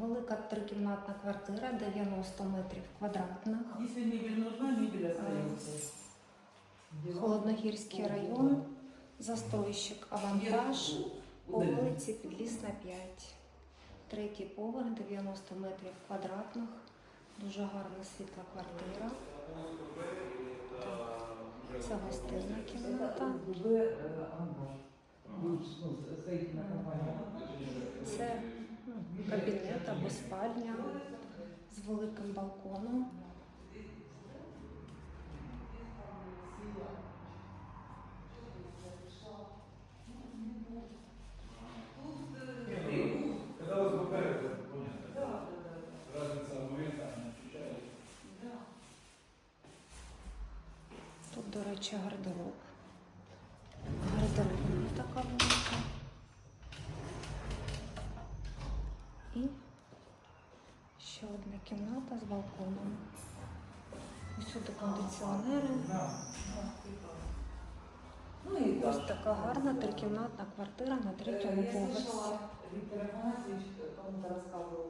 велика трикімнатна квартира 90 метрів квадратних. Если мебель нужна, мебель остается. Холодногірський район, застройщик Авантаж по вулиці Підлісна 5. Третій поверх 90 метрів квадратних. Дуже гарна світла квартира. Це гостинна кімната. Кабінет або спальня з великим балконом. Тут, до речі, гардероб. Гардеробна така велика. І ще одна кімната з балконом. Усюди кондиціонери. Ну Ось така гарна трикімнатна квартира на третьому поверсі.